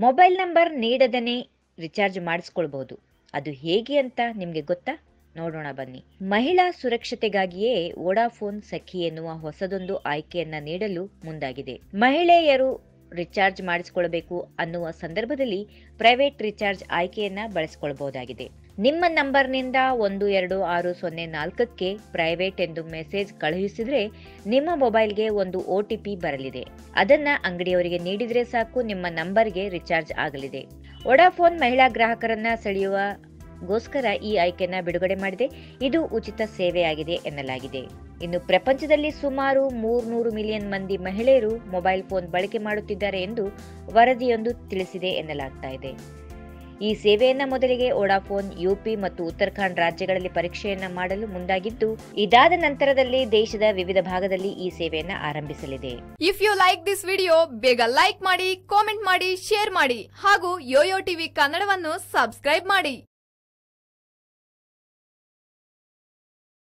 Mobile number ನೀಡದನೆ recharge ಮಾಡಿಸ್ಕೊಳ್ಬಹುದು. ಅದು ಹೇಗೆ ಅಂತ ನಿಮಗೆ ಗೊತ್ತಾ? ನೋಡೋಣ ಬನ್ನಿ. ಮಹಿಳಾ ಸುರಕ್ಷತೆಗಾಗಿಯೇ ವೋಡಾಫೋನ್ ಸಖಿ ಎನ್ನುವ ಹೊಸದೊಂದು ಆಯ್ಕೆಯನ್ನ ನೀಡಲು ಮುಂದಾಗಿದೆ. ಮಹಿಳೆಯರು ರಿಚಾರ್ಜ್ ಮಾಡಿಸಿಕೊಳ್ಳಬೇಕು ಅನ್ನುವ ಸಂದರ್ಭದಲ್ಲಿ ಪ್ರೈವೇಟ್ ರಿಚಾರ್ಜ್ ಆಯ್ಕೆಯನ್ನ ಬಳಸಿಕೊಳ್ಳಬಹುದಾಗಿದೆ ನಿಮ್ಮ ನಂಬರ್ನಿಂದ ಒಂದು, ಎರಡು, ಆರು, ಸೊನ್ನೆ, ನಾಲ್ಕಕ್ಕೆ ಪ್ರೈವೇಟ್ ಎಂದು ಮೆಸೇಜ್ ಕಳುಹಿಸಿದರೆ ನಿಮ್ಮ ಮೊಬೈಲ್ಗೆ ಒಂದು ಒ ಟಿ ಪಿ ಬರಲಿದೆ. ಅದನ್ನ ಅಂಗಡಿಯವರಿಗೆ ನೀಡಿದರೆ ಸಾಕು, ನಿಮ್ಮ ನಂಬರ್ಗೆ ರಿಚಾರ್ಜ್ ಆಗಲಿದೆ. ವೊಡಾಫೋನ್ ಮಹಿಳಾ ಗ್ರಾಹಕರನ್ನ ಸೆಳೆಯುವ ಗೋಸ್ಕರ ಈ ಆಯ್ಕೆನ ಬಿಡುಗಡೆ ಮಾಡಿದೆ. ಇದು ಉಚಿತ ಸೇವೆಯಾಗಿದೆ ಎನ್ನಲಾಗಿದೆ. ಇನ್ನು ಪ್ರಪಂಚದಲ್ಲಿ ಸುಮಾರು ಮೂರ್ನೂರು ಮಿಲಿಯನ್ ಮಂದಿ ಮಹಿಳೆಯರು ಮೊಬೈಲ್ ಫೋನ್ ಬಳಕೆ ಮಾಡುತ್ತಿದ್ದಾರೆ ಎಂದು ವರದಿಯೊಂದು ತಿಳಿಸಿದೆ ಎನ್ನಲಾಗ್ತಾ ಇದೆ. ಈ ಸೇವೆಯನ್ನ ಮೊದಲಿಗೆ ಒಡಾಫೋನ್ ಯುಪಿ ಮತ್ತು ಉತ್ತರಾಖಂಡ್ ರಾಜ್ಯಗಳಲ್ಲಿ ಪರೀಕ್ಷೆಯನ್ನ ಮಾಡಲು ಮುಂದಾಗಿದ್ದು, ಇದಾದ ನಂತರದಲ್ಲಿ ದೇಶದ ವಿವಿಧ ಭಾಗದಲ್ಲಿ ಈ ಸೇವೆಯನ್ನ ಆರಂಭಿಸಲಿದೆ. If you like this video ಬೇಗ ಲೈಕ್ ಮಾಡಿ ಕಾಮೆಂಟ್ ಮಾಡಿ ಶೇರ್ ಮಾಡಿ ಹಾಗೂ ಯೋಯೋ ಟಿವಿ ಕನ್ನಡವನ್ನು ಸಬ್ಸ್ಕ್ರೈಬ್ ಮಾಡಿ.